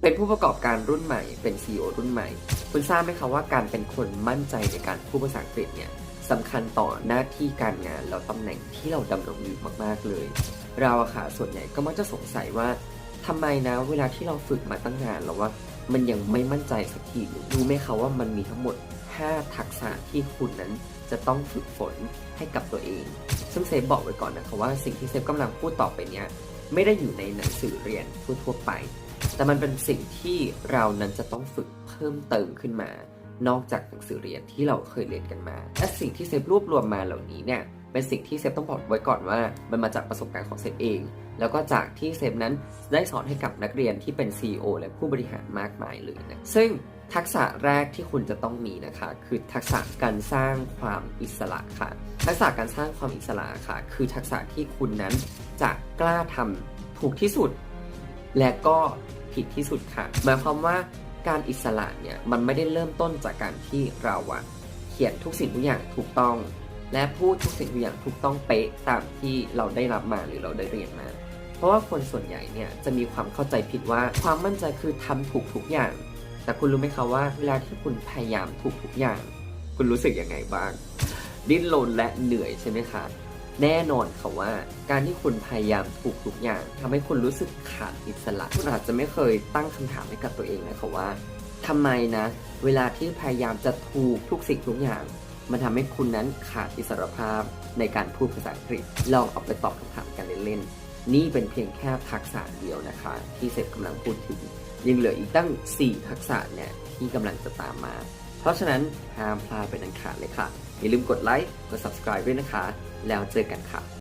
เป็นผู้ประกอบการรุ่นใหม่ เป็น CEO รุ่นใหม่ คุณทราบไหมคะว่าการเป็นคนมั่นใจในการพูดภาษาอังกฤษเนี่ยสำคัญต่อหน้าที่การงานแล้วตำแหน่งที่เราดำรงอยู่มากๆเลย เราอะค่ะส่วนใหญ่ก็มักจะสงสัยว่าทำไมนะเวลาที่เราฝึกมาตั้งนานแล้วว่า มันยังไม่มั่นใจสักทีหนึ่งรู้ไหมคะว่ามันมีทั้งหมด 5 ทักษะที่คุณนั้นจะต้องฝึกฝนให้กับตัวเอง ซึ่งเซฟบอกไว้ก่อนนะคะว่าสิ่งที่เซฟกำลังพูดต่อไปเนี้ยไม่ได้อยู่ในหนังสือเรียนทั่วๆไป แต่มันเป็นสิ่งที่เรานั้นจะต้องฝึกเพิ่มเติมขึ้นมา นอกจากหนังสือเรียนที่เราเคยเรียนกันมา และสิ่งที่เซฟรวบรวมมาเหล่านี้เนี่ยเป็นสิ่งที่เซฟต้องบอกไว้ก่อนว่า มันมาจากประสบการณ์ของเซฟเอง แล้วก็จากที่เซฟนั้นได้สอนให้กับนักเรียนที่เป็น CEO และผู้บริหารมากมายเลยนะซึ่งทักษะแรกที่คุณจะต้องมีนะคะ คือทักษะการสร้างความอิสระค่ะ ทักษะการสร้างความอิสระค่ะ คือทักษะที่คุณนั้นจะกล้าทำถูกที่สุด และก็ ผิดที่สุดค่ะ หมายความว่าการอิสระเนี่ยมันไม่ได้เริ่มต้นจากการที่เราอะเขียนทุกสิ่งทุกอย่างถูกต้อง และพูดทุกสิ่งทุกอย่างถูกต้องเป๊ะตามที่เราได้รับมาหรือเราได้เรียนมา เพราะว่าคนส่วนใหญ่เนี่ยจะมีความเข้าใจผิดว่าความมั่นใจคือทำถูกทุกอย่าง แต่คุณรู้ไหมคะว่าเวลาที่คุณพยายามถูกทุกอย่าง คุณรู้สึกยังไงบ้าง ดิ้นรนและเหนื่อยใช่ไหมคะ แน่นอนค่ะว่า การที่คุณพยายามถูกทุกอย่างทำให้คุณรู้สึกขาดอิสระคุณอาจจะไม่เคยตั้งคำถามให้กับตัวเองนะคะว่าทำไมนะ เวลาที่พยายามจะถูกทุกสิ่งทุกอย่าง มันทำให้คุณนั้นขาดอิสรภาพในการพูดภาษาอังกฤษ ลองเอาไปตอบคำถามกันเล่นๆนี่เป็นเพียงแค่ทักษะเดียวนะคะ ที่เซฟกำลังพูดถึงยังเหลืออีกตั้ง 4 ทักษะเนี่ยที่กำลังจะตามมา เพราะฉะนั้นห้ามพลาดเป็นอันขาดเลยค่ะ อย่าลืมกดไลค์ กด subscribe ด้วยนะคะ แล้วเจอกันค่ะ